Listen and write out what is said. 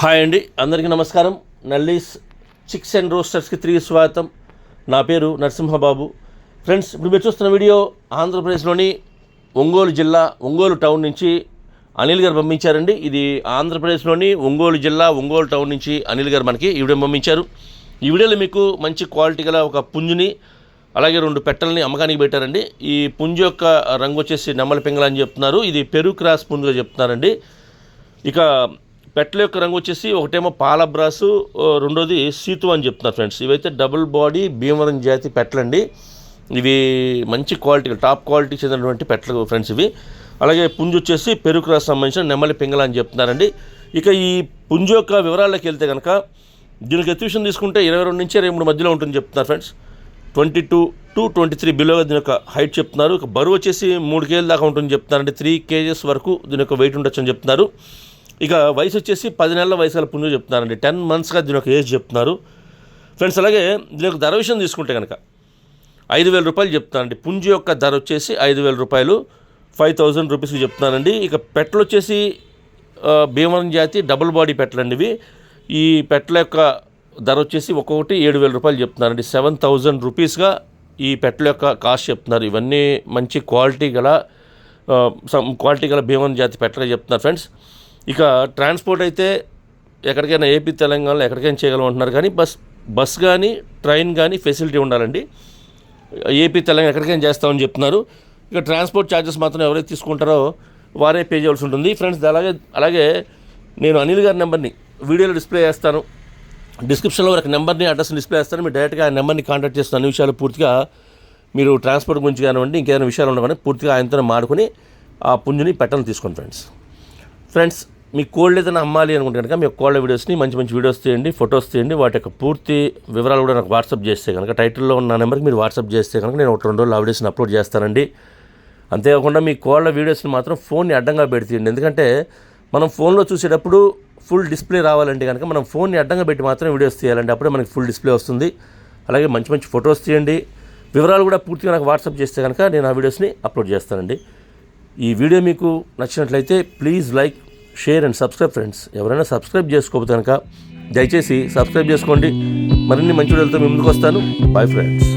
Hi అండి అందరికీ నమస్కారం. నల్లీస్ చిక్స్ అండ్ రోస్టర్స్కి తిరిగి స్వాగతం. నా పేరు నరసింహబాబు. ఫ్రెండ్స్ ఇప్పుడు మీరు చూస్తున్న వీడియో ఆంధ్రప్రదేశ్లోని ఒంగోలు జిల్లా ఒంగోలు టౌన్ నుంచి అనిల్ గారు పంపించారండి. ఇది ఆంధ్రప్రదేశ్లోని ఒంగోలు జిల్లా ఒంగోలు టౌన్ నుంచి అనిల్ గారు మనకి ఈ వీడియో పంపించారు. ఈ వీడియోలో మీకు మంచి క్వాలిటీ గల ఒక పుంజుని అలాగే రెండు పెట్టలని అమ్మకానికి పెట్టారండి. ఈ పుంజు యొక్క రంగు వచ్చేసి నెమ్మల పింగళ అని చెప్తున్నారు. ఇది పెరు క్రాస్ పుంజుగా చెప్తున్నారండి. ఇక పెట్టల యొక్క రంగు వచ్చేసి ఒకటేమో పాల బ్రాసు ఓ రెండోది సీతు అని చెప్తున్నారు ఫ్రెండ్స్. ఇవైతే డబుల్ బాడీ భీమవరం జాతి పెట్టలండి. ఇవి మంచి క్వాలిటీ టాప్ క్వాలిటీ చెందినటువంటి పెట్టలు ఫ్రెండ్స్ ఇవి. అలాగే పుంజు వచ్చేసి పెరుగు క్రాస్ సంబంధించిన నెమ్మలి పింగళ అని చెప్తున్నారండి. ఇక ఈ పుంజు యొక్క వివరాల్లోకి వెళ్తే కనుక దీనికి ఎత్తువిషన్ తీసుకుంటే ఇరవై రెండు నుంచి ఇరవై మూడు మధ్యలో ఉంటుంది చెప్తున్నారు friends. Twenty two two twenty three below దీని యొక్క హైట్ చెప్తున్నారు. ఇక బరువు వచ్చేసి మూడు కేజీల దాకా ఉంటుంది అంటే త్రీ కేజెస్ వరకు దీని యొక్క వెయిట్ ఉండొచ్చు అని చెప్తున్నారు. ఇక వయసు వచ్చేసి పది నెలల వయసు గల పుంజు చెప్తున్నారండి. టెన్ మంత్స్గా దీని యొక్క ఏజ్ చెప్తున్నారు. ఫ్రెండ్స్ అలాగే దీని యొక్క ధర విషయం తీసుకుంటే కనుక ఐదు వేల రూపాయలు చెప్తున్నానండి పుంజు యొక్క ధర వచ్చేసి ఐదు వేల రూపాయలు ఫైవ్ థౌజండ్ రూపీస్కి చెప్తున్నానండి ఇక పెట్టలు వచ్చేసి భీమవరం జాతి డబుల్ బాడీ పెట్టలండి ఇవి. ఈ పెట్టల యొక్క ధర వచ్చేసి ఒక్కొక్కటి ఏడు వేల రూపాయలు చెప్తున్నారండి. సెవెన్ థౌజండ్ రూపీస్గా ఈ పెట్టల యొక్క కాస్ట్ చెప్తున్నారు. ఇవన్నీ మంచి క్వాలిటీ గల క్వాలిటీ గల భీమన్ జాతి పెట్టలే చెప్తున్నారు ఫ్రెండ్స్. ఇక ట్రాన్స్పోర్ట్ అయితే ఎక్కడికైనా ఏపీ తెలంగాణలో ఎక్కడికైనా చేయగలం అంటున్నారు కానీ బస్ బస్ కానీ ట్రైన్ కానీ ఫెసిలిటీ ఉండాలండి. ఏపీ తెలంగాణ ఎక్కడికైనా చేస్తామని చెప్తున్నారు. ఇక ట్రాన్స్పోర్ట్ ఛార్జెస్ మాత్రం ఎవరైతే తీసుకుంటారో వారే పే చేయాల్సి ఉంటుంది. ఫ్రెండ్స్ అలాగే అలాగే నేను అనిల్ గారి నెంబర్ని వీడియోలో డిస్ప్లే చేస్తాను. డిస్క్రిప్షన్లో ఒక నెంబర్ని అడ్రస్ని డిస్ప్లే చేస్తాను. మీరు డైరెక్ట్గా ఆ నెంబర్ని కాంటాక్ట్ చేస్తున్న అన్ని విషయాలు పూర్తిగా మీరు ట్రాన్స్పోర్ట్ గురించి కానివ్వండి ఇంకేదైనా విషయాలు ఉండవని పూర్తిగా ఆయనతో మాడుకొని ఆ పుంజుని పెట్టను తీసుకోండి ఫ్రెండ్స్ ఫ్రెండ్స్ మీ కోల్డ్ ఏదైనా అమ్మాలి అనుకుంటే కనుక మీ కోళ్ళ వీడియోస్ని మంచి మంచి వీడియోస్ తీయండి ఫొటోస్ తీయండి. వాటి యొక్క పూర్తి వివరాలు కూడా నాకు వాట్సాప్ చేస్తే కనుక టైటిల్లో ఉన్న నెంబర్కి మీరు వాట్సాప్ చేస్తే కనుక నేను ఒక రెండు రోజులు ఆ వీడియోస్ని అప్లోడ్ చేస్తానండి. అంతేకాకుండా మీ కోళ్ళ వీడియోస్ని మాత్రం ఫోన్ని అడ్డంగా పెడుతీయండి. ఎందుకంటే మనం ఫోన్లో చూసేటప్పుడు ఫుల్ డిస్ప్లే రావాలంటే కనుక మనం ఫోన్ని అడ్డంగా పెట్టి మాత్రం వీడియోస్ తీయాలండి. అప్పుడే మనకి ఫుల్ డిస్ప్లే వస్తుంది. అలాగే మంచి మంచి ఫొటోస్ తీయండి. వివరాలు కూడా పూర్తిగా నాకు వాట్సాప్ చేస్తే కనుక నేను ఆ వీడియోస్ని అప్లోడ్ చేస్తానండి. ఈ వీడియో మీకు నచ్చినట్లయితే please like share and subscribe friends. ఎవరైనా సబ్స్క్రైబ్ చేసుకోకపోతే కనుక దయచేసి సబ్స్క్రైబ్ చేసుకోండి. మరిన్ని మంచి వీడియోలతో మీ ముందుకు వస్తాను. Bye friends.